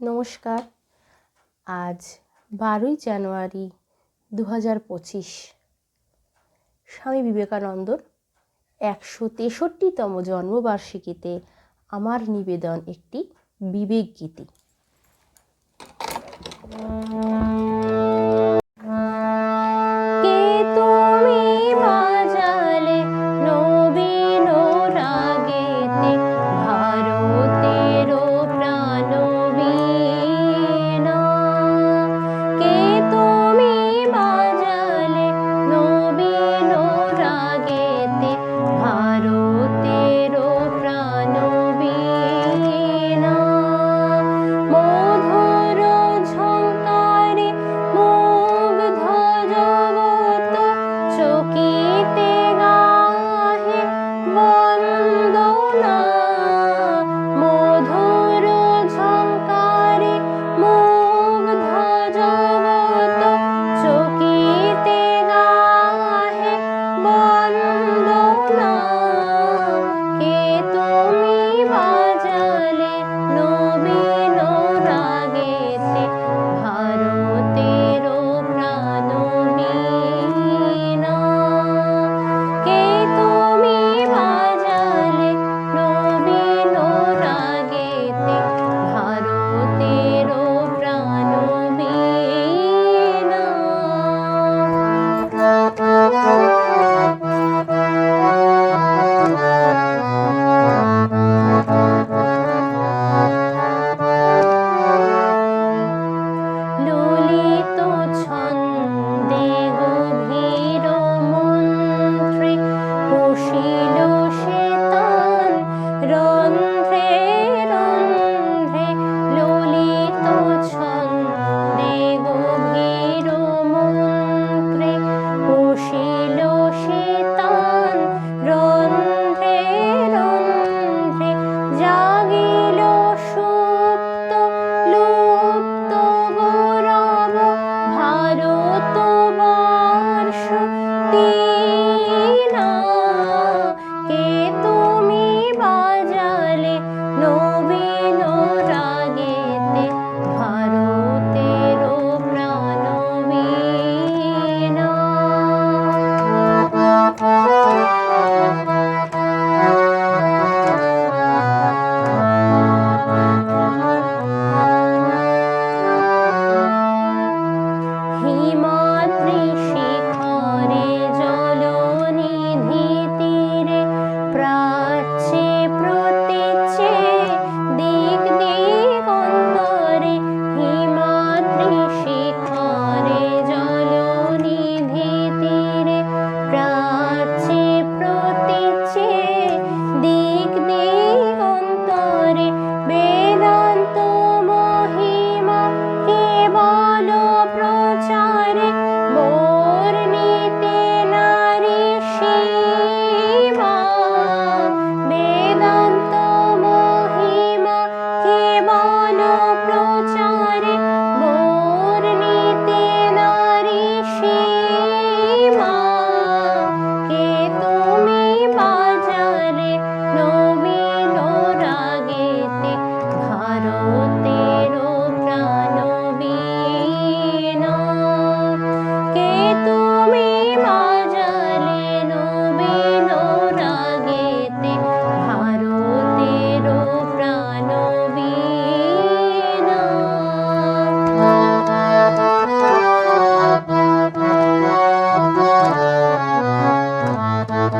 নমস্কার। আজ বারোই জানুয়ারি দু হাজার পঁচিশ। স্বামী বিবেকানন্দর একশো তেষট্টিতম জন্মবার্ষিকীতে আমার নিবেদন একটি বিবেক গীতি।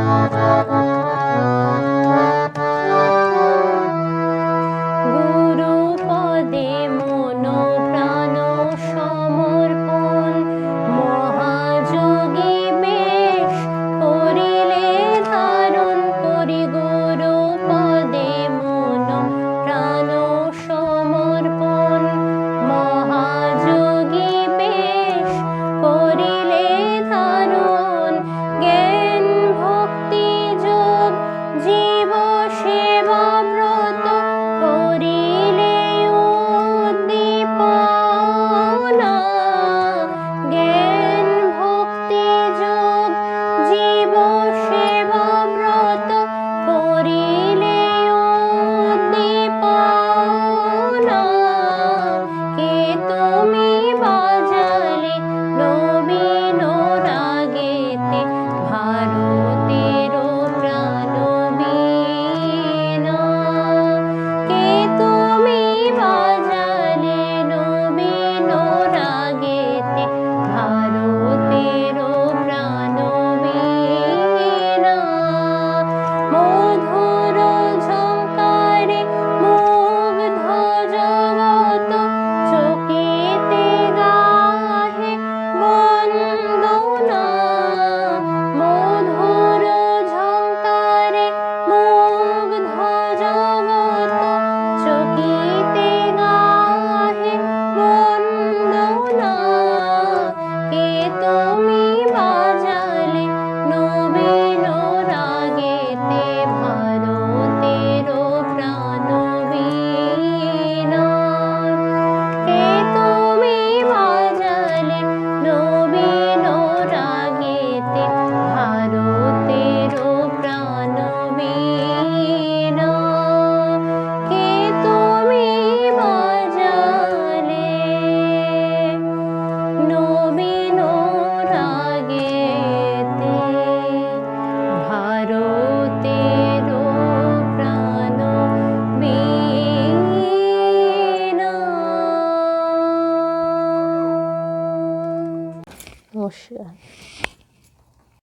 Música